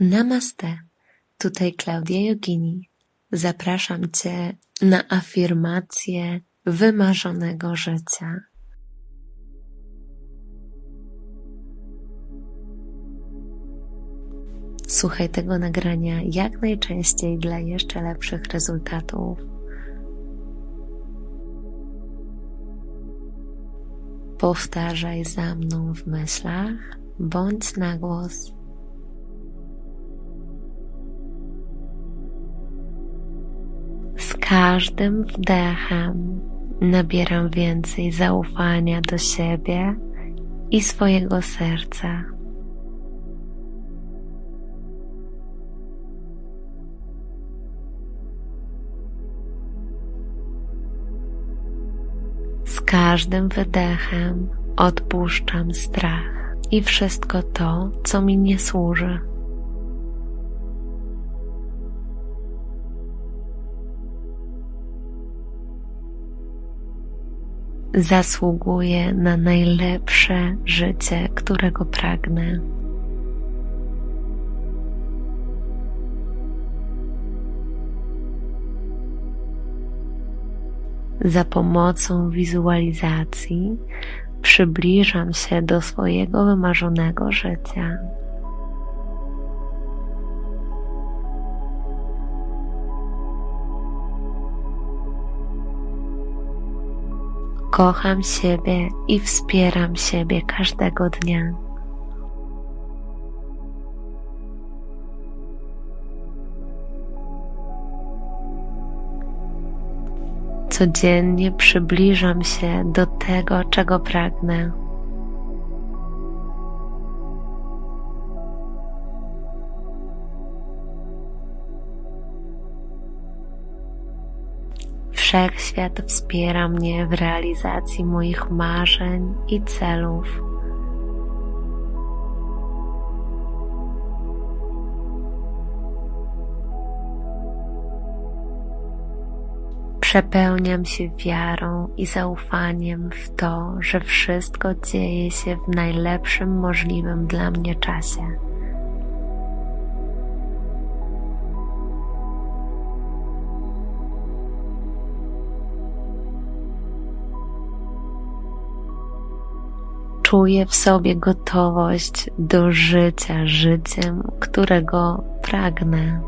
Namaste. Tutaj Klaudia Jogini. Zapraszam Cię na afirmację wymarzonego życia. Słuchaj tego nagrania jak najczęściej dla jeszcze lepszych rezultatów. Powtarzaj za mną w myślach bądź na głos. Z każdym wdechem nabieram więcej zaufania do siebie i swojego serca. Z każdym wydechem odpuszczam strach i wszystko to, co mi nie służy. Zasługuję na najlepsze życie, którego pragnę. Za pomocą wizualizacji przybliżam się do swojego wymarzonego życia. Kocham siebie i wspieram siebie każdego dnia. Codziennie przybliżam się do tego, czego pragnę. Wszechświat wspiera mnie w realizacji moich marzeń i celów. Przepełniam się wiarą i zaufaniem w to, że wszystko dzieje się w najlepszym możliwym dla mnie czasie. Czuję w sobie gotowość do życia życiem, którego pragnę.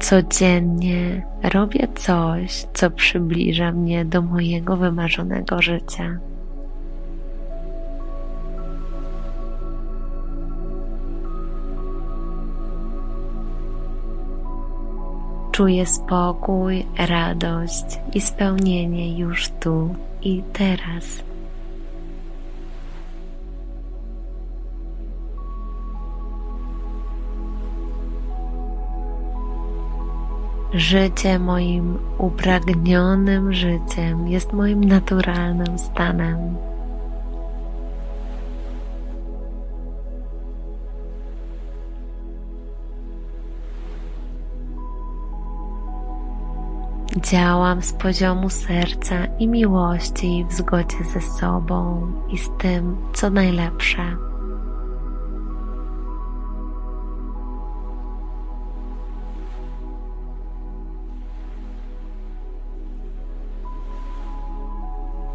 Codziennie robię coś, co przybliża mnie do mojego wymarzonego życia. Czuję spokój, radość i spełnienie już tu i teraz. Życie moim upragnionym życiem jest moim naturalnym stanem. Działam z poziomu serca i miłości w zgodzie ze sobą i z tym, co najlepsze.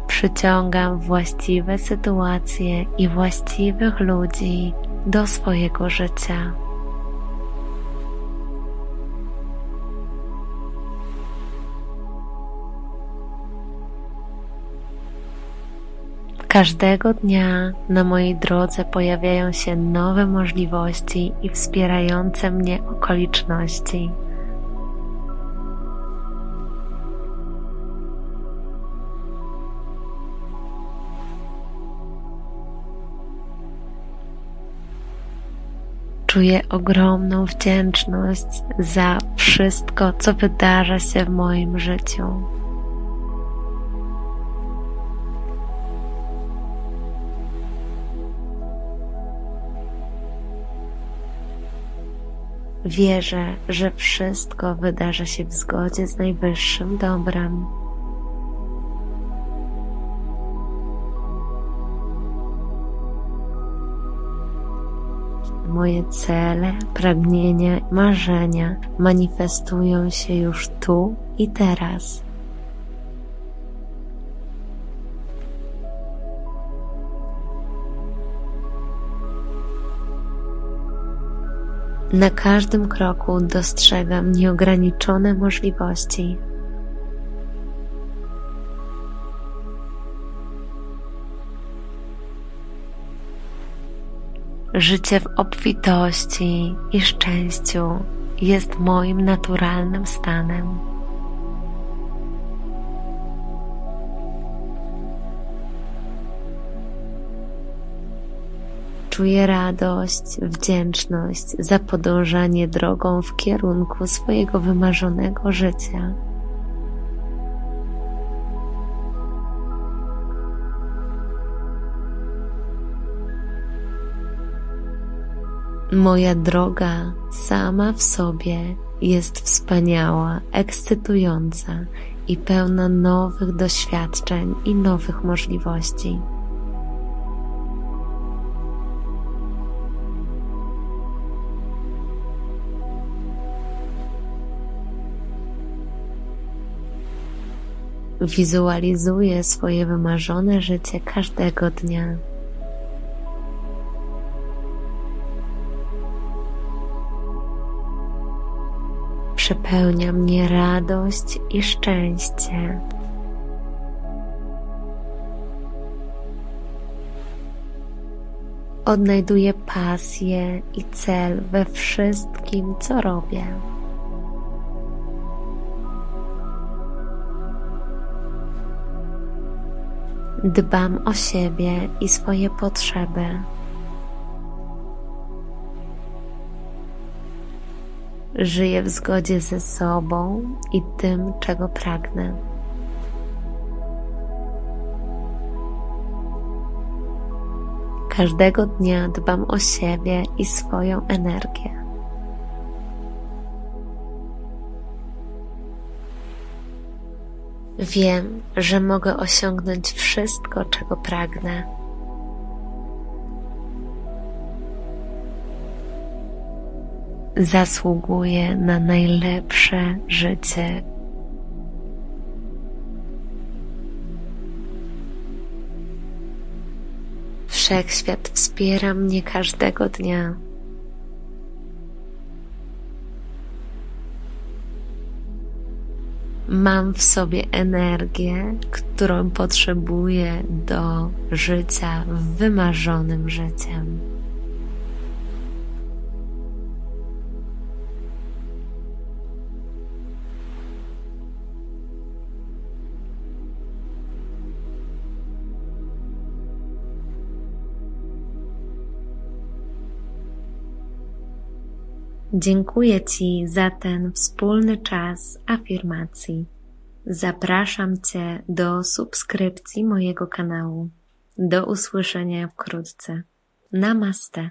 Przyciągam właściwe sytuacje i właściwych ludzi do swojego życia. Każdego dnia na mojej drodze pojawiają się nowe możliwości i wspierające mnie okoliczności. Czuję ogromną wdzięczność za wszystko, co wydarza się w moim życiu. Wierzę, że wszystko wydarza się w zgodzie z najwyższym dobrem. Moje cele, pragnienia, marzenia manifestują się już tu i teraz. Na każdym kroku dostrzegam nieograniczone możliwości. Życie w obfitości i szczęściu jest moim naturalnym stanem. Czuję radość, wdzięczność za podążanie drogą w kierunku swojego wymarzonego życia. Moja droga sama w sobie jest wspaniała, ekscytująca i pełna nowych doświadczeń i nowych możliwości. Wizualizuję swoje wymarzone życie każdego dnia. Przepełnia mnie radość i szczęście. Odnajduję pasję i cel we wszystkim, co robię. Dbam o siebie i swoje potrzeby. Żyję w zgodzie ze sobą i tym, czego pragnę. Każdego dnia dbam o siebie i swoją energię. Wiem, że mogę osiągnąć wszystko, czego pragnę. Zasługuję na najlepsze życie. Wszechświat wspiera mnie każdego dnia. Mam w sobie energię, którą potrzebuję do życia wymarzonym życiem. Dziękuję Ci za ten wspólny czas afirmacji. Zapraszam Cię do subskrypcji mojego kanału. Do usłyszenia wkrótce. Namaste.